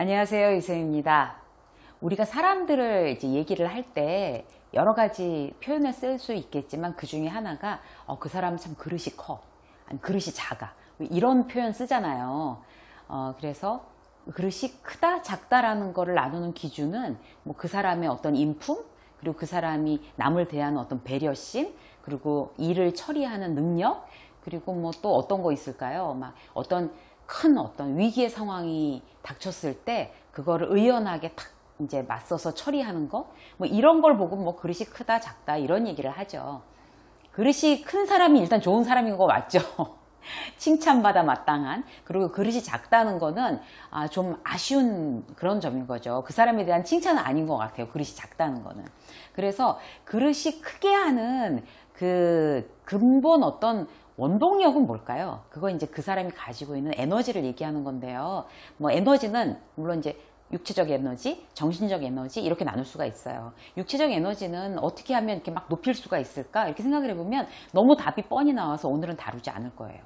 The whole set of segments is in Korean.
안녕하세요. 이소입니다. 우리가 사람들을 이제 얘기를 할 때 여러 가지 표현을 쓸 수 있겠지만 그 중에 하나가 어, 그 사람 참 그릇이 커. 아니, 그릇이 작아. 이런 표현 쓰잖아요. 어, 그래서 그릇이 크다, 작다라는 거를 나누는 기준은 뭐 그 사람의 어떤 인품, 그리고 그 사람이 남을 대하는 어떤 배려심, 그리고 일을 처리하는 능력, 그리고 뭐 또 어떤 거 있을까요? 막 어떤 큰 어떤 위기의 상황이 닥쳤을 때 그거를 의연하게 탁 이제 맞서서 처리하는 거, 뭐 이런 걸 보고 뭐 그릇이 크다, 작다 이런 얘기를 하죠. 그릇이 큰 사람이 일단 좋은 사람인 거 맞죠? 칭찬받아 마땅한 그리고 그릇이 작다는 거는 아, 좀 아쉬운 그런 점인 거죠. 그 사람에 대한 칭찬은 아닌 것 같아요. 그릇이 작다는 거는. 그래서 그릇이 크게 하는 그 근본 어떤 원동력은 뭘까요? 그거 이제 그 사람이 가지고 있는 에너지를 얘기하는 건데요. 뭐 에너지는 물론 이제 육체적 에너지, 정신적 에너지 이렇게 나눌 수가 있어요. 육체적 에너지는 어떻게 하면 이렇게 막 높일 수가 있을까? 이렇게 생각을 해보면 너무 답이 뻔히 나와서 오늘은 다루지 않을 거예요.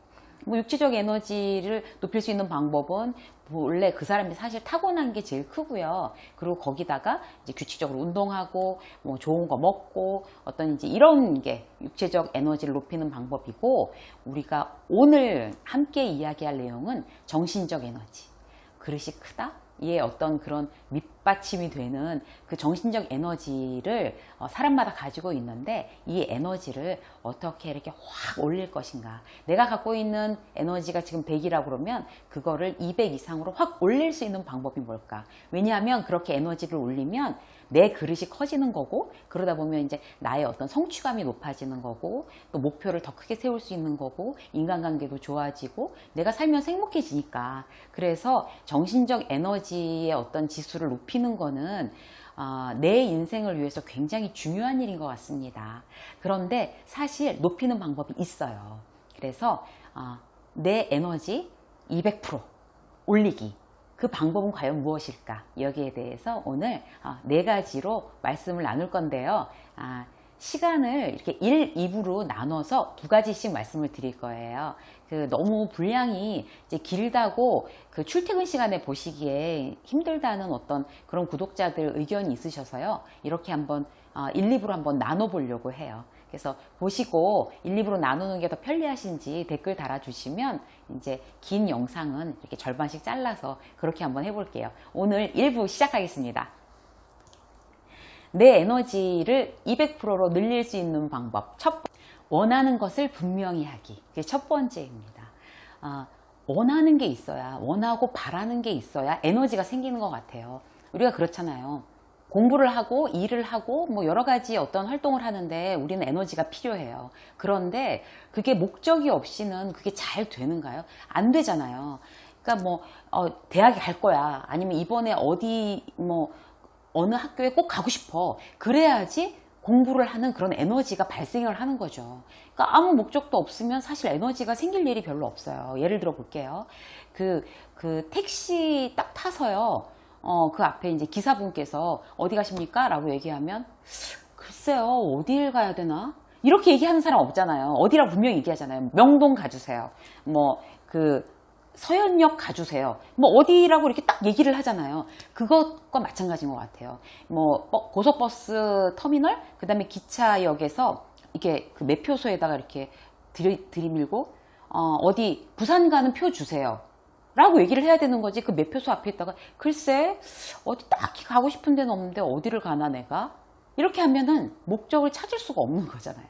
뭐 육체적 에너지를 높일 수 있는 방법은 원래 그 사람이 사실 타고난 게 제일 크고요. 그리고 거기다가 이제 규칙적으로 운동하고 뭐 좋은 거 먹고 어떤 이제 이런 게 육체적 에너지를 높이는 방법이고 우리가 오늘 함께 이야기할 내용은 정신적 에너지. 그릇이 크다? 이에 어떤 그런 밑받침이 되는 그 정신적 에너지를 어, 사람마다 가지고 있는데 이 에너지를 어떻게 이렇게 확 올릴 것인가. 내가 갖고 있는 에너지가 지금 100이라고 그러면 그거를 200 이상으로 확 올릴 수 있는 방법이 뭘까? 왜냐하면 그렇게 에너지를 올리면 내 그릇이 커지는 거고 그러다 보면 이제 나의 어떤 성취감이 높아지는 거고 또 목표를 더 크게 세울 수 있는 거고 인간관계도 좋아지고 내가 살면서 행복해지니까 그래서 정신적 에너지 의 어떤 지수를 높이는 거는 어, 내 인생을 위해서 굉장히 중요한 일인 것 같습니다. 그런데 사실 높이는 방법이 있어요. 그래서 어, 내 에너지 200% 올리기 그 방법은 과연 무엇일까? 여기에 대해서 오늘 어, 네 가지로 말씀을 나눌 건데요. 아, 시간을 이렇게 1, 2부로 나눠서 두 가지씩 말씀을 드릴 거예요. 그 너무 분량이 이제 길다고 그 출퇴근 시간에 보시기에 힘들다는 어떤 그런 구독자들 의견이 있으셔서요. 이렇게 한번 1, 어, 2부로 한번 나눠 보려고 해요. 그래서 보시고 1, 2부로 나누는 게 더 편리하신지 댓글 달아주시면 이제 긴 영상은 이렇게 절반씩 잘라서 그렇게 한번 해볼게요. 오늘 1부 시작하겠습니다. 내 에너지를 200%로 늘릴 수 있는 방법. 첫 원하는 것을 분명히 하기. 그게 첫 번째입니다. 어, 원하는 게 있어야, 원하고 바라는 게 있어야 에너지가 생기는 것 같아요. 우리가 그렇잖아요. 공부를 하고 일을 하고 뭐 여러 가지 어떤 활동을 하는데 우리는 에너지가 필요해요. 그런데 그게 목적이 없이는 그게 잘 되는가요? 안 되잖아요. 그러니까 뭐 어, 대학에 갈 거야. 아니면 이번에 어디 뭐 어느 학교에 꼭 가고 싶어. 그래야지 공부를 하는 그런 에너지가 발생을 하는 거죠. 그러니까 아무 목적도 없으면 사실 에너지가 생길 일이 별로 없어요. 예를 들어 볼게요. 그, 그 택시 딱 타서요. 어, 그 앞에 이제 기사분께서 어디 가십니까? 라고 얘기하면 글쎄요, 어딜 가야 되나? 이렇게 얘기하는 사람 없잖아요. 어디라고 분명히 얘기하잖아요. 명동 가주세요. 뭐, 그, 서현역 가주세요. 뭐, 어디라고 이렇게 딱 얘기를 하잖아요. 그것과 마찬가지인 것 같아요. 뭐, 고속버스 터미널, 그 다음에 기차역에서 이게 그 매표소에다가 이렇게 들이, 들이밀고, 어, 어디, 부산 가는 표 주세요. 라고 얘기를 해야 되는 거지. 그 매표소 앞에 있다가 글쎄 어디 딱히 가고 싶은 데는 없는데 어디를 가나 내가 이렇게 하면은 목적을 찾을 수가 없는 거잖아요.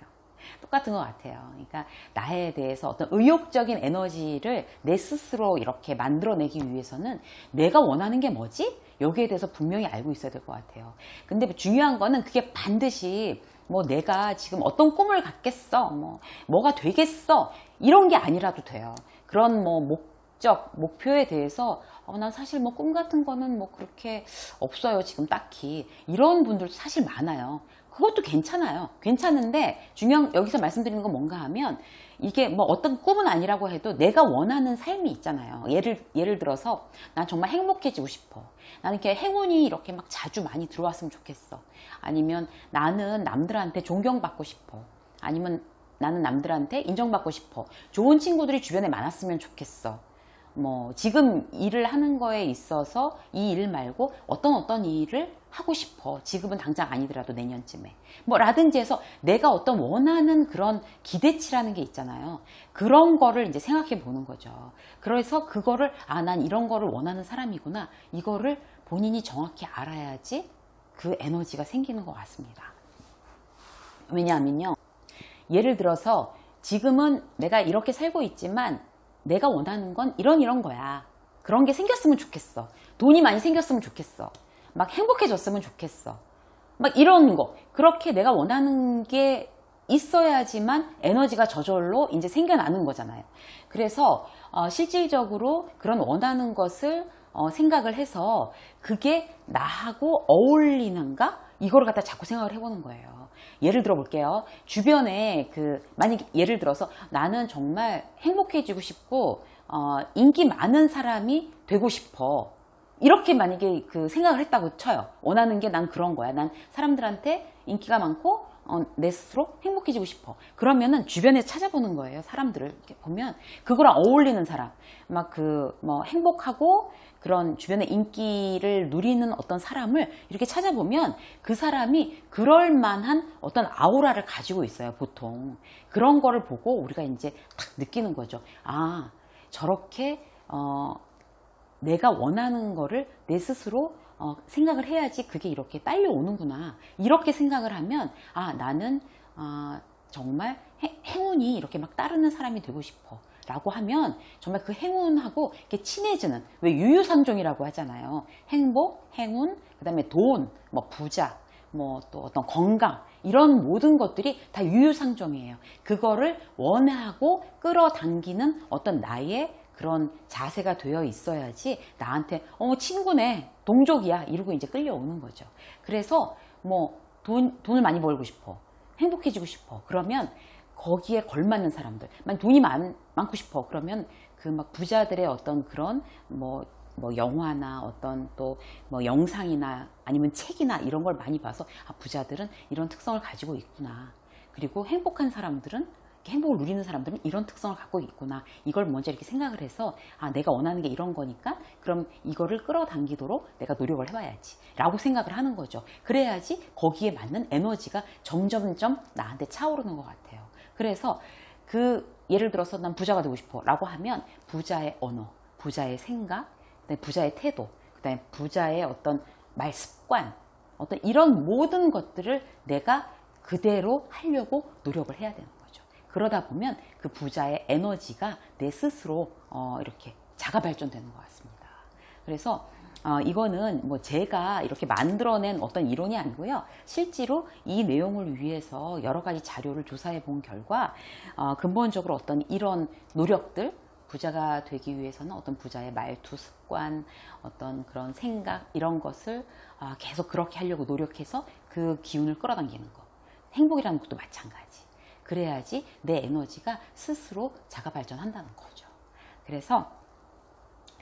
똑같은 것 같아요. 그러니까 나에 대해서 어떤 의욕적인 에너지를 내 스스로 이렇게 만들어내기 위해서는 내가 원하는 게 뭐지? 여기에 대해서 분명히 알고 있어야 될 것 같아요. 근데 중요한 거는 그게 반드시 뭐 내가 지금 어떤 꿈을 갖겠어, 뭐 뭐가 되겠어 이런 게 아니라도 돼요. 그런 뭐 목, 목적, 목표에 대해서 어, 난 사실 뭐 꿈 같은 거는 뭐 그렇게 없어요. 지금 딱히. 이런 분들도 사실 많아요. 그것도 괜찮아요. 괜찮은데 중요한 여기서 말씀드리는 건 뭔가 하면 이게 뭐 어떤 꿈은 아니라고 해도 내가 원하는 삶이 있잖아요. 예를 예를 들어서 난 정말 행복해지고 싶어. 나는 이렇게 행운이 이렇게 막 자주 많이 들어왔으면 좋겠어. 아니면 나는 남들한테 존경받고 싶어. 아니면 나는 남들한테 인정받고 싶어. 좋은 친구들이 주변에 많았으면 좋겠어. 뭐 지금 일을 하는 거에 있어서 이 일 말고 어떤 어떤 일을 하고 싶어. 지금은 당장 아니더라도 내년쯤에. 뭐 라든지 해서 내가 어떤 원하는 그런 기대치라는 게 있잖아요. 그런 거를 이제 생각해 보는 거죠. 그래서 그거를 아, 난 이런 거를 원하는 사람이구나. 이거를 본인이 정확히 알아야지 그 에너지가 생기는 것 같습니다. 왜냐하면요. 예를 들어서 지금은 내가 이렇게 살고 있지만 내가 원하는 건 이런 이런 거야. 그런 게 생겼으면 좋겠어. 돈이 많이 생겼으면 좋겠어. 막 행복해졌으면 좋겠어. 막 이런 거. 그렇게 내가 원하는 게 있어야지만 에너지가 저절로 이제 생겨나는 거잖아요. 그래서 어, 실질적으로 그런 원하는 것을 어, 생각을 해서 그게 나하고 어울리는가? 이거를 갖다 자꾸 생각을 해보는 거예요. 예를 들어 볼게요. 주변에 그 만약 예를 들어서 나는 정말 행복해지고 싶고 어, 인기 많은 사람이 되고 싶어. 이렇게 만약에 그 생각을 했다고 쳐요. 원하는 게 난 그런 거야. 난 사람들한테 인기가 많고 어, 내 스스로 행복해지고 싶어. 그러면은 주변에 찾아보는 거예요. 사람들을 보면 그거랑 어울리는 사람, 막 그 뭐 행복하고 그런 주변의 인기를 누리는 어떤 사람을 이렇게 찾아보면 그 사람이 그럴 만한 어떤 아우라를 가지고 있어요. 보통 그런 거를 보고 우리가 이제 딱 느끼는 거죠. 아 저렇게 어, 내가 원하는 거를 내 스스로 어, 생각을 해야지 그게 이렇게 딸려오는구나. 이렇게 생각을 하면, 아, 나는, 아, 정말 해- 행운이 이렇게 막 따르는 사람이 되고 싶어. 라고 하면 정말 그 행운하고 이렇게 친해지는, 왜 유유상종이라고 하잖아요. 행복, 행운, 그 다음에 돈, 뭐 부자, 뭐 또 어떤 건강, 이런 모든 것들이 다 유유상종이에요. 그거를 원하고 끌어당기는 어떤 나의 그런 자세가 되어 있어야지 나한테 어 친구네 동족이야 이러고 이제 끌려오는 거죠. 그래서 뭐 돈 돈을 많이 벌고 싶어 행복해지고 싶어 그러면 거기에 걸맞는 사람들 만 돈이 많, 많고 싶어 그러면 그 막 부자들의 어떤 그런 뭐뭐 영화나 어떤 또 뭐 영상이나 아니면 책이나 이런 걸 많이 봐서 아 부자들은 이런 특성을 가지고 있구나 그리고 행복한 사람들은 행복을 누리는 사람들은 이런 특성을 갖고 있구나. 이걸 먼저 이렇게 생각을 해서, 아, 내가 원하는 게 이런 거니까, 그럼 이거를 끌어당기도록 내가 노력을 해봐야지. 라고 생각을 하는 거죠. 그래야지 거기에 맞는 에너지가 점점점 나한테 차오르는 것 같아요. 그래서 그, 예를 들어서 난 부자가 되고 싶어. 라고 하면, 부자의 언어, 부자의 생각, 부자의 태도, 그 다음에 부자의 어떤 말 습관, 어떤 이런 모든 것들을 내가 그대로 하려고 노력을 해야 되는 거죠. 그러다 보면 그 부자의 에너지가 내 스스로 어, 이렇게 자가 발전되는 것 같습니다. 그래서 어, 이거는 뭐 제가 이렇게 만들어낸 어떤 이론이 아니고요. 실제로 이 내용을 위해서 여러 가지 자료를 조사해 본 결과 어, 근본적으로 어떤 이런 노력들 부자가 되기 위해서는 어떤 부자의 말투 습관, 어떤 그런 생각 이런 것을 아, 계속 그렇게 하려고 노력해서 그 기운을 끌어당기는 것. 행복이라는 것도 마찬가지. 그래야지 내 에너지가 스스로 자가 발전한다는 거죠. 그래서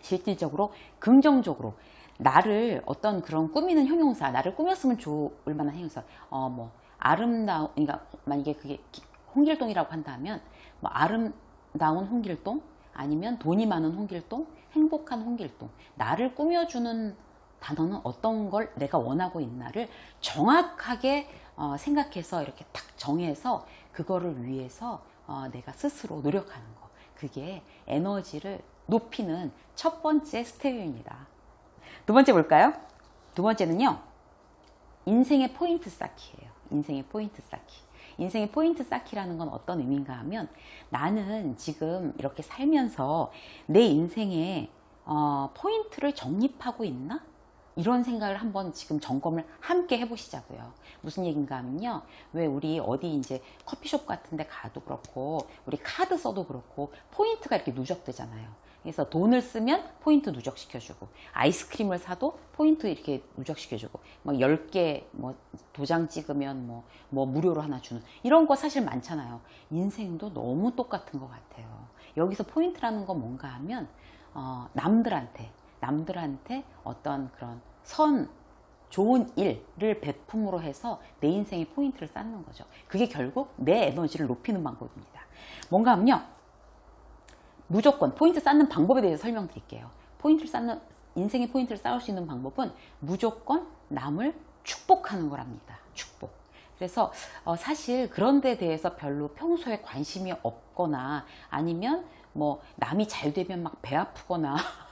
실질적으로 긍정적으로 나를 어떤 그런 꾸미는 형용사, 나를 꾸몄으면 좋을 만한 형용사, 어, 뭐, 아름다운, 그러니까 만약에 그게 기- 홍길동이라고 한다면, 뭐, 아름다운 홍길동, 아니면 돈이 많은 홍길동, 행복한 홍길동, 나를 꾸며주는 단어는 어떤 걸 내가 원하고 있나를 정확하게 어, 생각해서 이렇게 딱 정해서 그거를 위해서 어, 내가 스스로 노력하는 거. 그게 에너지를 높이는 첫 번째 스텝입니다. 두 번째 볼까요? 두 번째는요. 인생의 포인트 쌓기예요. 인생의 포인트 쌓기. 인생의 포인트 쌓기라는 건 어떤 의미인가 하면 나는 지금 이렇게 살면서 내 인생에 어, 포인트를 정립하고 있나? 이런 생각을 한번 지금 점검을 함께 해보시자고요. 무슨 얘기인가 하면요. 왜 우리 어디 이제 커피숍 같은 데 가도 그렇고, 우리 카드 써도 그렇고, 포인트가 이렇게 누적되잖아요. 그래서 돈을 쓰면 포인트 누적시켜주고, 아이스크림을 사도 포인트 이렇게 누적시켜주고, 뭐 10개 뭐 도장 찍으면 뭐, 뭐 무료로 하나 주는, 이런 거 사실 많잖아요. 인생도 너무 똑같은 것 같아요. 여기서 포인트라는 건 뭔가 하면, 어, 남들한테, 남들한테 어떤 그런 선, 좋은 일을 베품으로 해서 내 인생의 포인트를 쌓는 거죠. 그게 결국 내 에너지를 높이는 방법입니다. 뭔가 하면요. 무조건 포인트 쌓는 방법에 대해서 설명드릴게요. 포인트를 쌓는 인생의 포인트를 쌓을 수 있는 방법은 무조건 남을 축복하는 거랍니다. 축복. 그래서 어, 사실 그런 데 대해서 별로 평소에 관심이 없거나 아니면 뭐 남이 잘 되면 막 배 아프거나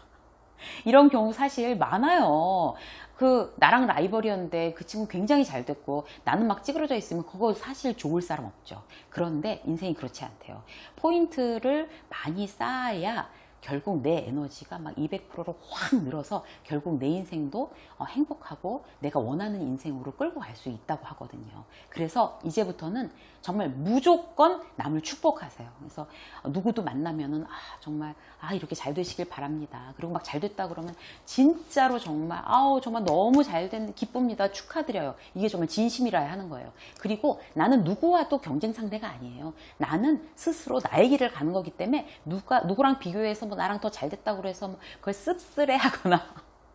이런 경우 사실 많아요. 그 나랑 라이벌이었는데 그 친구 굉장히 잘 됐고 나는 막 찌그러져 있으면 그거 사실 좋을 사람 없죠. 그런데 인생이 그렇지 않대요. 포인트를 많이 쌓아야 결국 내 에너지가 막 200%로 확 늘어서 결국 내 인생도 어, 행복하고 내가 원하는 인생으로 끌고 갈 수 있다고 하거든요. 그래서 이제부터는 정말 무조건 남을 축복하세요. 그래서 누구도 만나면은 아 정말 아 이렇게 잘 되시길 바랍니다. 그리고 막 잘 됐다 그러면 진짜로 정말 아우 정말 너무 잘 된 기쁩니다. 축하드려요. 이게 정말 진심이라야 하는 거예요. 그리고 나는 누구와도 경쟁 상대가 아니에요. 나는 스스로 나의 길을 가는 거기 때문에 누가 누구랑 비교해서 뭐 나랑 더 잘 됐다고 그래서 뭐 그걸 씁쓸해 하거나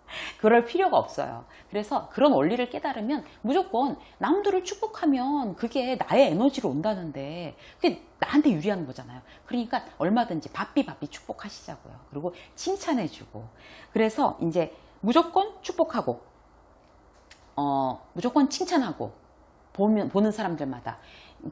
그럴 필요가 없어요. 그래서 그런 원리를 깨달으면 무조건 남들을 축복하면 그게 나의 에너지로 온다는데 그게 나한테 유리한 거잖아요. 그러니까 얼마든지 바삐 바삐 축복하시자고요. 그리고 칭찬해주고. 그래서 이제 무조건 축복하고, 어, 무조건 칭찬하고, 보면, 보는 사람들마다.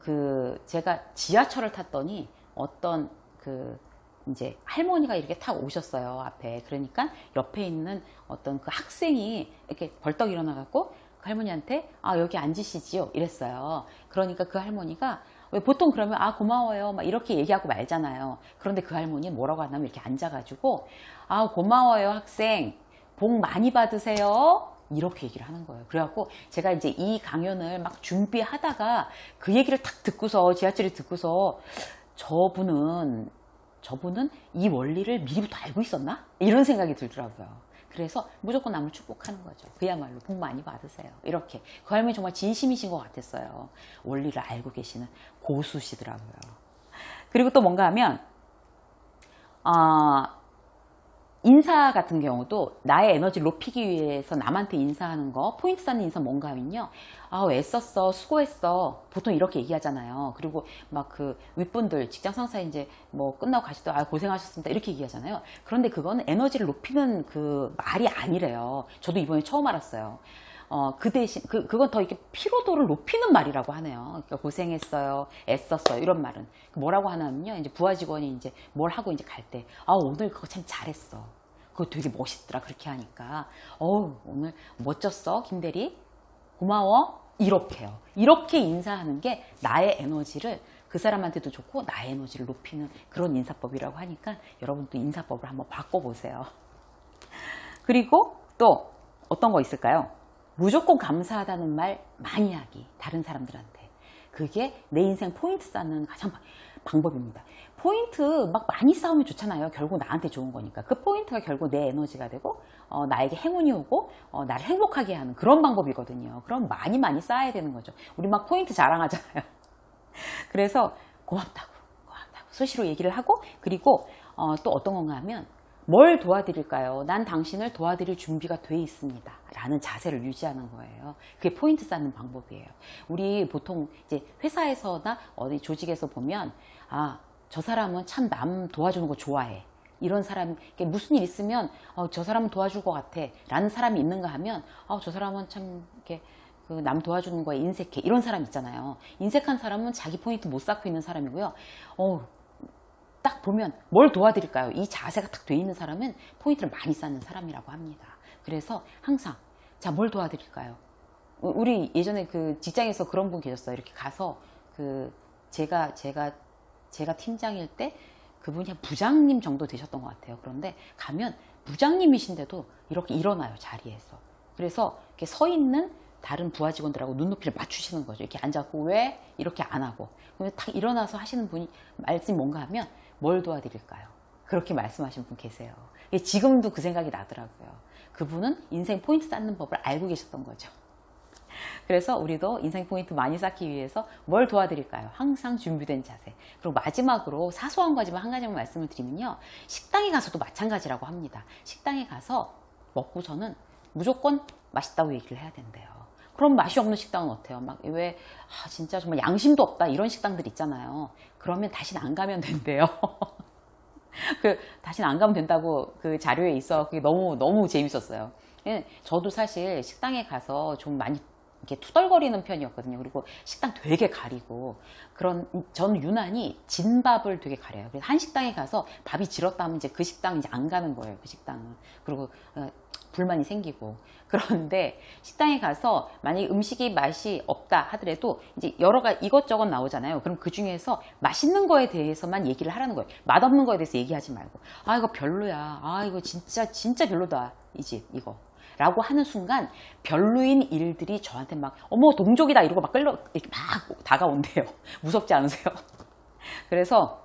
그, 제가 지하철을 탔더니 어떤 그, 이제 할머니가 이렇게 탁 오셨어요 앞에. 그러니까 옆에 있는 어떤 그 학생이 이렇게 벌떡 일어나 갖고 그 할머니한테 아 여기 앉으시지요. 이랬어요. 그러니까 그 할머니가 왜 보통 그러면 아 고마워요. 막 이렇게 얘기하고 말잖아요. 그런데 그 할머니 뭐라고 하냐면 이렇게 앉아 가지고 아 고마워요 학생. 복 많이 받으세요. 이렇게 얘기를 하는 거예요. 그래갖고 제가 이제 이 강연을 막 준비하다가 그 얘기를 탁 듣고서 지하철에 듣고서 저분은 저분은 이 원리를 미리부터 알고 있었나? 이런 생각이 들더라고요. 그래서 무조건 남을 축복하는 거죠. 그야말로 복 많이 받으세요. 이렇게. 그 할머니 정말 진심이신 것 같았어요. 원리를 알고 계시는 고수시더라고요. 그리고 또 뭔가 하면, 아, 인사 같은 경우도 나의 에너지를 높이기 위해서 남한테 인사하는 거, 포인트 쌓는 인사 뭔가 하면요. 아, 애썼어, 수고했어. 보통 이렇게 얘기하잖아요. 그리고 막 그 윗분들, 직장 상사 이제 뭐 끝나고 가시다, 아, 고생하셨습니다. 이렇게 얘기하잖아요. 그런데 그거는 에너지를 높이는 그 말이 아니래요. 저도 이번에 처음 알았어요. 어, 그 대신, 그, 그건 더 이렇게 피로도를 높이는 말이라고 하네요. 그러니까 고생했어요. 애썼어요. 이런 말은. 뭐라고 하냐면요. 이제 부하 직원이 이제 뭘 하고 이제 갈 때, 아, 오늘 그거 참 잘했어. 그거 되게 멋있더라. 그렇게 하니까. 어우, 오늘 멋졌어. 김 대리. 고마워. 이렇게요. 이렇게 인사하는 게 나의 에너지를 그 사람한테도 좋고 나의 에너지를 높이는 그런 인사법이라고 하니까 여러분도 인사법을 한번 바꿔보세요. 그리고 또 어떤 거 있을까요? 무조건 감사하다는 말 많이 하기. 다른 사람들한테. 그게 내 인생 포인트 쌓는 가장 방법입니다. 포인트 막 많이 쌓으면 좋잖아요. 결국 나한테 좋은 거니까. 그 포인트가 결국 내 에너지가 되고, 어, 나에게 행운이 오고, 어, 나를 행복하게 하는 그런 방법이거든요. 그럼 많이 많이 쌓아야 되는 거죠. 우리 막 포인트 자랑하잖아요. 그래서 고맙다고, 고맙다고 수시로 얘기를 하고, 그리고 어, 또 어떤 건가 하면, 뭘 도와드릴까요? 난 당신을 도와드릴 준비가 돼 있습니다. 라는 자세를 유지하는 거예요. 그게 포인트 쌓는 방법이에요. 우리 보통 이제 회사에서나 어디 조직에서 보면, 아, 저 사람은 참 남 도와주는 거 좋아해. 이런 사람, 무슨 일 있으면, 어, 저 사람은 도와줄 것 같아. 라는 사람이 있는가 하면, 어, 저 사람은 참, 이렇게, 그 남 도와주는 거에 인색해. 이런 사람 있잖아요. 인색한 사람은 자기 포인트 못 쌓고 있는 사람이고요. 어, 딱 보면 뭘 도와드릴까요? 이 자세가 딱 돼 있는 사람은 포인트를 많이 쌓는 사람이라고 합니다. 그래서 항상 자 뭘 도와드릴까요? 우리 예전에 그 직장에서 그런 분 계셨어요. 이렇게 가서 그 제가 제가 제가 팀장일 때 그분이 한 부장님 정도 되셨던 것 같아요. 그런데 가면 부장님이신데도 이렇게 일어나요 자리에서. 그래서 이렇게 서 있는 다른 부하 직원들하고 눈높이를 맞추시는 거죠. 이렇게 앉았고 왜 이렇게 안 하고 그러면 딱 일어나서 하시는 분이 말씀이 뭔가 하면 뭘 도와드릴까요? 그렇게 말씀하신 분 계세요. 지금도 그 생각이 나더라고요. 그분은 인생 포인트 쌓는 법을 알고 계셨던 거죠. 그래서 우리도 인생 포인트 많이 쌓기 위해서 뭘 도와드릴까요? 항상 준비된 자세. 그리고 마지막으로 사소한 거지만 한 가지만 말씀을 드리면요. 식당에 가서도 마찬가지라고 합니다. 식당에 가서 먹고서는 무조건 맛있다고 얘기를 해야 된대요. 그럼 맛이 없는 식당은 어때요? 막 왜 아, 진짜 정말 양심도 없다 이런 식당들 있잖아요. 그러면 다시는 안 가면 된대요. 그 다시는 안 가면 된다고 그 자료에 있어 그게 너무 너무 재밌었어요. 예, 저도 사실 식당에 가서 좀 많이 이렇게 투덜거리는 편이었거든요. 그리고 식당 되게 가리고 그런 저는 유난히 진 밥을 되게 가려요. 그래서 한 식당에 가서 밥이 질었다 하면 이제 그 식당 이제 안 가는 거예요. 그 식당은 그리고 어, 불만이 생기고 그런데 식당에 가서 만약에 음식이 맛이 없다 하더라도 이제 여러 가지 이것저것 나오잖아요. 그럼 그 중에서 맛있는 거에 대해서만 얘기를 하라는 거예요. 맛없는 거에 대해서 얘기하지 말고 아 이거 별로야. 아 이거 진짜 진짜 별로다. 이 집 이거. 라고 하는 순간 별로인 일들이 저한테 막 어머 동족이다 이러고 막 끌려 이렇게 막 다가온대요. 무섭지 않으세요? 그래서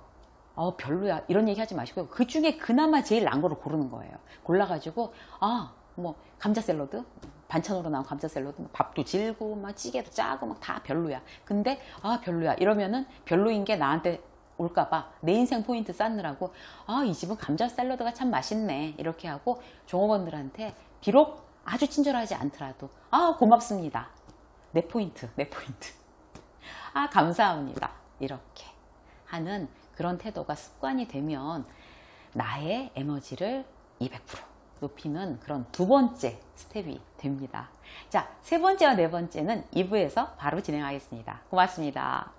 어 별로야 이런 얘기 하지 마시고요. 그 중에 그나마 제일 난 거를 고르는 거예요. 골라가지고 아 뭐 감자 샐러드 반찬으로 나온 감자 샐러드 뭐 밥도 질고 막 찌개도 짜고 막 다 별로야. 근데 아 별로야 이러면은 별로인 게 나한테 올까봐 내 인생 포인트 쌓느라고 아 이 집은 감자 샐러드가 참 맛있네 이렇게 하고 종업원들한테 비록 아주 친절하지 않더라도 아 고맙습니다 내 포인트 내 포인트 아 감사합니다 이렇게 하는 그런 태도가 습관이 되면 나의 에너지를 200% 높이는 그런 두 번째 스텝이 됩니다. 자, 세 번째와 네 번째는 2부에서 바로 진행하겠습니다. 고맙습니다.